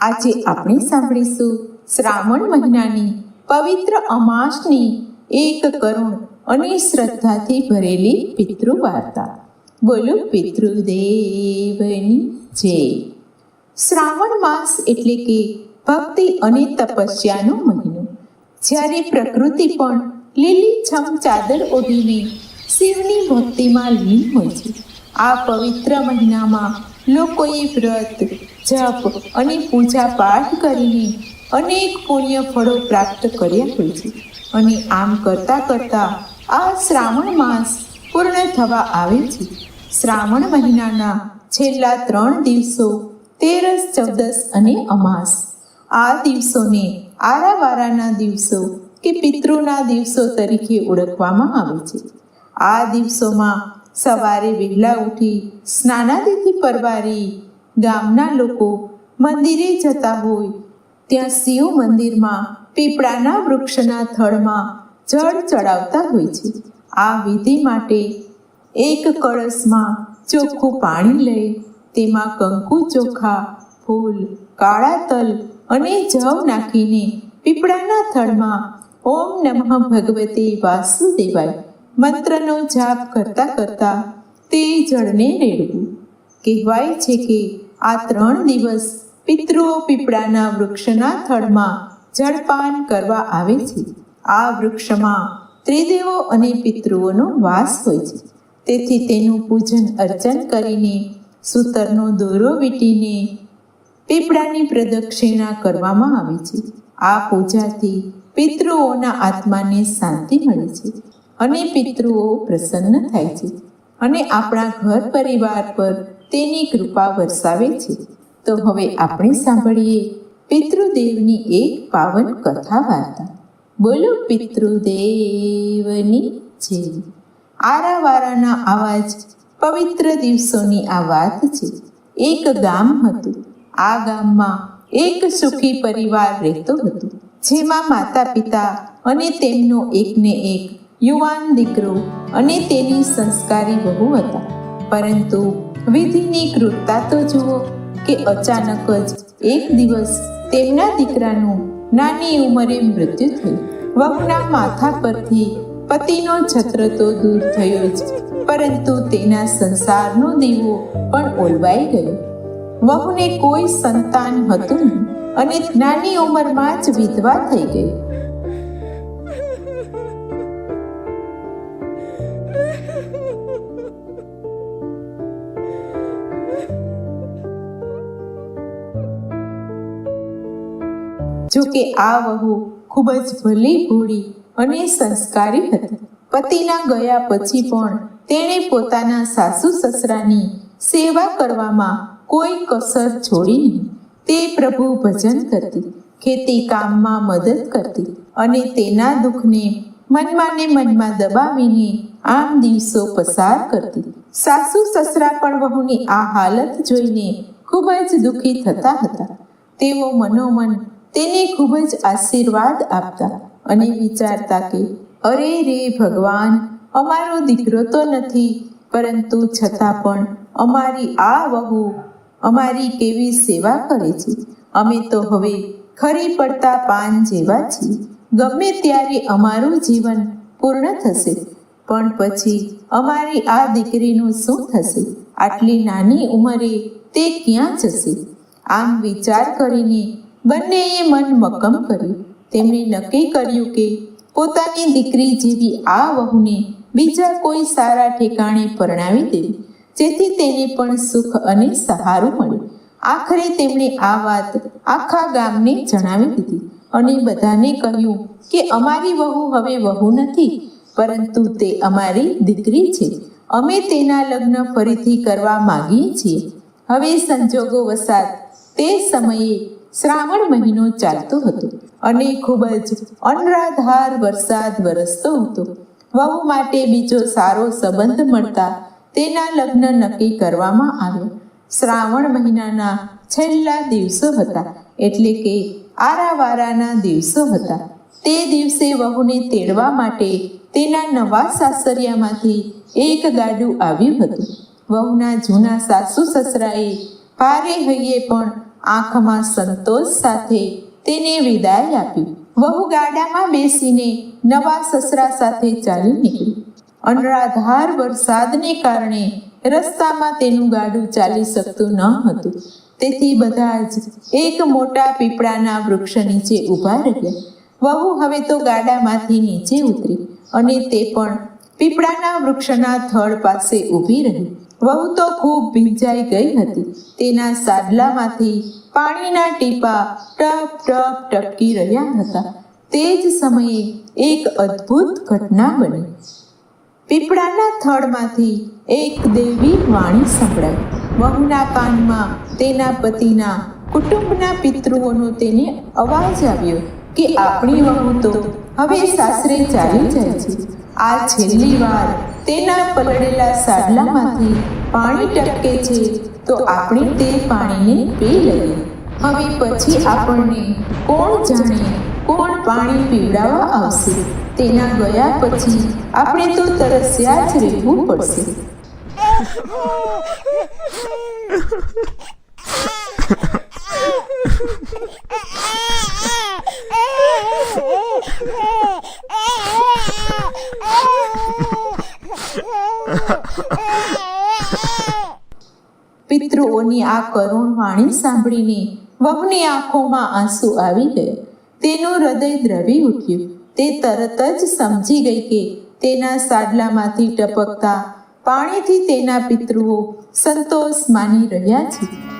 આજે આપણે સાંભળીશું શ્રાવણ મહિનાની પવિત્ર અમાસની એક કરુણ અને શ્રદ્ધાથી ભરેલી પિતૃ વાર્તા બોલો પિતૃદેવની જય. શ્રાવણ માસ એટલે કે ભક્તિ અને તપસ્યાનો મહિનો. જ્યારે પ્રકૃતિ પણ લીલીછમ ચાદર ઓઢીને શિવની ભક્તિમાં લીન હોય છે. આ પવિત્ર મહિનામાં લોકોએ વ્રત, જપ અને પૂજા પાઠ કરીને અનેક પુણ્ય ફળો પ્રાપ્ત કર્યા હોય છે. અને આમ કરતા કરતા આ શ્રાવણ માસ પૂર્ણ થવા આવે છે. શ્રાવણ મહિનાના છેલ્લા ત્રણ દિવસો તેરસ, ચૌદસ અને અમાસ. આ દિવસોને આરાવારાના દિવસો કે પિતૃના દિવસો તરીકે ઓળખવામાં આવે છે. આ દિવસોમાં સવારે વહેલા ઉઠી સ્નાનાદિથી પરવારી ગામના લોકો મંદિરે જતા હોય. ત્યાં શિવ મંદિરમાં પીપળાના વૃક્ષના થડમાં જળ ચડાવતા હોય છે. આ વિધિ માટે એક કળશમાં ચોખ્ખું પાણી લઈ તેમાં કંકુ ચોખા, ફૂલ, કાળા તલ અને જવ નાખીને પીપળાના થડમાં ઓમ નમઃ ભગવતે વાસુદેવાય મંત્રનો જાપ કરતા કરતા તે જળને રેડવું કહેવાય છે કે આ ત્રણ દિવસ પિતૃઓ પીપળાના વૃક્ષના થડમાં જળપાન કરવા આવે છે. આ વૃક્ષમાં ત્રિદેવો અને પિતૃઓનો વાસ હોય છે. તેથી તેનું પૂજન અર્ચન કરીને સૂતરનો દોરો વીટીને પીપળાની પ્રદક્ષિણા કરવામાં આવે છે. આ પૂજાથી પિતૃઓના આત્માને શાંતિ મળે છે. અને પિતૃઓ પ્રસન્ન થાય છે અને આપણા ઘર પરિવાર પર તેની કૃપા વરસાવે છે. તો હવે આપણે સાંભળીએ પિતૃદેવની એક પાવન કથા વાર્તા બોલો પિતૃદેવની જે આરાવારાના આવા જ પવિત્ર દિવસોની આ વાત છે. એક ગામ હતું. આ ગામમાં એક સુખી પરિવાર રહેતો હતો. જેમાં માતા પિતા અને તેમનો એકને એક યુવાન દીકરો અને તેની સંસ્કારી વહુ હતા. પરંતુ વિધિની ક્રૂરતા તો જુઓ કે અચાનક જ એક દિવસ તેમના દીકરાનું નાની ઉંમરે મૃત્યુ થયું. વહુના માથા પરથી પતિનો છત્ર તો દૂર થયો જ, પરંતુ તેના સંસારનો દીવો પણ ઓલવાઈ ગયો. વહુને કોઈ સંતાન હતું નહીં અને નાની ઉંમરમાં જ વિધવા થઈ ગઈ. જો કે આ વહુ ખૂબ જ ભલી ભોળી અને સંસ્કારી હતી. પતિના ગયા પછી પણ તેણે પોતાના સાસુ સસરાની સેવા કરવામાં કોઈ કસર છોડી નહીં. તે પ્રભુ ભજન કરતી, ખેતી કામમાં મદદ કરતી અને તેના દુઃખને મનમાં ને મનમાં દબાવીને આમ દિવસો પસાર કરતી. સાસુ સસરા પણ વહુની આ હાલત જોઈને ખૂબ જ દુઃખી થતા હતા. તેઓ મનોમન તેને ખૂબ જ આશીર્વાદ આપતા અને વિચારતા કે, અરે રે ભગવાન, અમારો દીકરો તો નથી, પરંતુ છતાં પણ અમારી આ વહુ અમારી કેવી સેવા કરે છે. અમે તો હવે ખરી પડતા પાન જેવા છીએ. ગમે ત્યારે અમારું જીવન પૂર્ણ થશે, પણ પછી અમારી આ દીકરીનું શું થશે? આટલી નાની ઉંમરે તે ક્યાં જશે? આમ વિચાર કરીને બંનેએ મન મક્કમ કર્યું. તેમણે નક્કી કર્યું કે પોતાની દીકરી જેવી આ વહુને બીજા કોઈ સારા ઠેકાણે પરણાવી દેવી જેથી તેને પણ સુખ અને સહારો મળે. આખરે તેમણે આ વાત આખા ગામને જણાવી દીધી અને બધાને કહ્યું કે અમારી વહુ હવે વહુ નથી, પરંતુ તે અમારી દીકરી છે. અમે તેના લગ્ન ફરીથી કરવા માગીએ છીએ. હવે સંજોગો વસાત તે સમયે શ્રાવણ મહિનો ચાલતો હતો અને ખૂબ જ અનરાધાર વરસાદ વરસતો હતો. વહુ માટે બીજો સારો સંબંધ મળતા તેના લગ્ન નક્કી કરવામાં આવ્યા. શ્રાવણ મહિનાના છેલ્લા દિવસો હતા એટલે કે આરાવારાના દિવસો હતા. તે દિવસે વહુને તેડવા માટે તેના નવા સાસરિયામાંથી એક ગાડું આવ્યું હતું. વહુના જૂના સાસુ સસરાએ ભારે હૈયે પણ આંખમાં સંતોષ સાથે તેને વિદાય આપી વહુ ગાડામાં બેસીને નવા સસરા સાથે ચાલી નીકળી. અનરાધાર વરસાદને કારણે રસ્તામાં તેનું ગાડું ચાલી શકતું ન હતું. તેથી બધા જ એક મોટા પીપળાના વૃક્ષ નીચે ઊભા રહ્યા. વહુ હવે તો ગાડામાંથી નીચે ઉતરી અને તે પણ પીપળાના વૃક્ષના થડ પાસે ઊભી રહી. વહુ તો ખૂબ ભીંજાઈ ગઈ હતી. તેના સાડલામાંથી પાણીના ટીપા ટપ ટપ ટપકી રહ્યા હતા. તે જ સમયે એક અદ્ભુત ઘટના બની. પીપળાના થડમાંથી એક દેવી વાણી સંભળાઈ. વહુના કાનમાં તેના પતિના કુટુંબના પિતૃઓનો તેને અવાજ આવ્યો કે આપણી વહુ તો હવે સાસરે ચાલી જાય છે. આ છેલ્લી વાર તેના પલળેલા સાડલામાંથી પાણી ટપકે છે, તો આપણે તે પાણીને પી લઈએ. હવે પછી આપણને કોણ જાણે કોણ પાણી પીવડાવવા આવશે? તેના ગયા પછી આપણે તો તરસ્યા જ રહેવું પડશે. પિતૃઓની આ કરુણ વાણી સાંભળીને વહુની આંખોમાં આંસુ આવી ગયા. તેનું હૃદય દ્રવી ઉઠ્યું. તે તરત જ સમજી ગઈ કે તેના સાડલામાંથી ટપકતા પાણીથી તેના પિતૃઓ સંતોષ માની રહ્યા છે.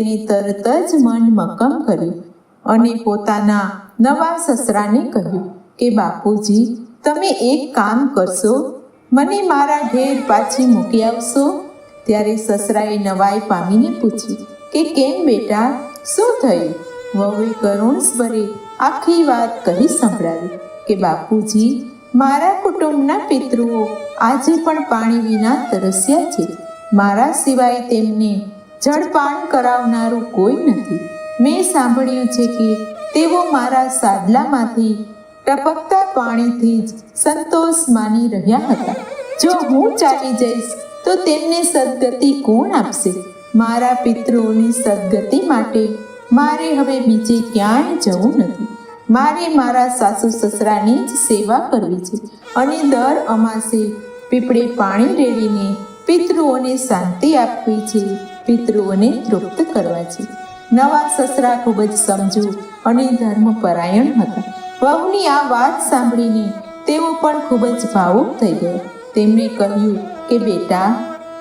તેણે તરત જ મન મક્કમ કર્યું અને પોતાના નવા સસરાને કહ્યું કે, બાપુજી, તમે એક કામ કરશો? મને મારા ઘેર પાછી મૂકી આવશો? ત્યારે સસરાએ નવાઈ પામીને પૂછ્યું કે, કેમ બેટા? શું થયું? વહુએ કરુણસ્વરે આખી વાત કહી સંભળાવી કે, બાપુજી, મારા કુટુંબના પિતૃઓ આજે પણ પાણી વિના તરસ્યા છે. મારા સિવાય તેમને જળપાન કરાવનારું કોઈ નથી. મેં સાંભળ્યું છે કે તેઓ મારા સાદલામાંથી ટપકતા પાણીથી જ સંતોષ માની રહ્યા હતા. જો હું ચાલી જઈશ, તો તેમને સદગતિ કોણ આપશે? મારા પિતૃઓની સદગતિ માટે મારે હવે બીજે ક્યાંય જવું નથી. મારે મારા સાસુ સસરાની જ સેવા કરવી છે અને દર અમાસે પીપળે પાણી રેડીને પિતૃઓને શાંતિ આપવી છે. પિતૃઓને તૃપ્ત કરવા છે. નવા સસરા ખૂબ જ સમજુ અને ધર્મપરાયણ હતા. વહુની આ વાત સાંભળીને તેઓ પણ ખૂબ જ ભાવુક થઈ ગયા. તેમણે કહ્યું કે, બેટા,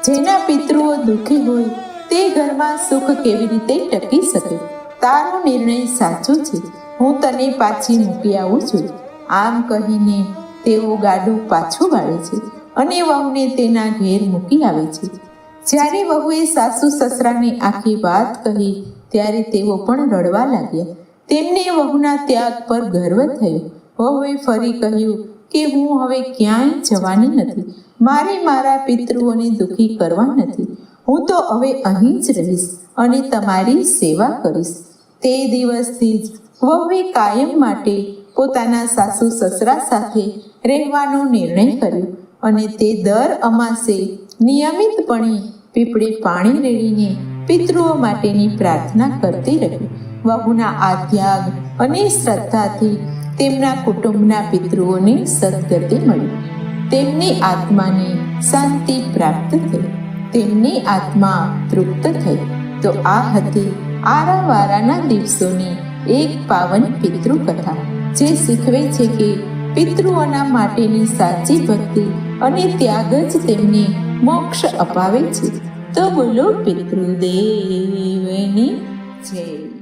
જેના પિતૃઓ દુઃખી હોય, તે ઘરમાં સુખ કેવી રીતે ટકી શકે? તારો નિર્ણય સાચો છે. હું તને પાછી મૂકી આવું છું. આમ કહીને તેઓ ગાડું પાછું વાળે છે અને વહુને તેના ઘેર મૂકી આવે છે. જ્યારે વહુએ સાસુ સસરાની આખી વાત કહી, ત્યારે તેઓ પણ રડવા લાગ્યા. તેમને વહુના ત્યાગ પર ગર્વ થયો. વહુએ ફરી કહ્યું કે હું હવે ક્યાંય જવાની નથી. મારે મારા પિતૃઓને દુઃખી કરવા નથી. હું તો હવે અહીં જ રહીશ અને તમારી સેવા કરીશ. તે દિવસથી જ વહુએ કાયમ માટે પોતાના સાસુ સસરા સાથે રહેવાનો નિર્ણય કર્યો અને તે દર અમાસે નિયમિતપણે પીપળે પાણી રેડીને પિતૃઓ માટેની પ્રાર્થના કરતી રહી. વહુના આ ત્યાગ અને શ્રદ્ધાથી તેમના કુટુંબના પિતૃઓને સદગતિ મળી. તેમની આત્માને શાંતિ પ્રાપ્ત થઈ. તેમની આત્મા તૃપ્ત થઈ. તો આ હતી આરાવારાના દિવસોની એક પાવન પિતૃ કથા જે શીખવે છે કે પિતૃઓના માટેની સાચી ભક્તિ અને ત્યાગ જ તેમને મોક્ષ અપાવે છે. તો બોલો પિતૃદેવની જય.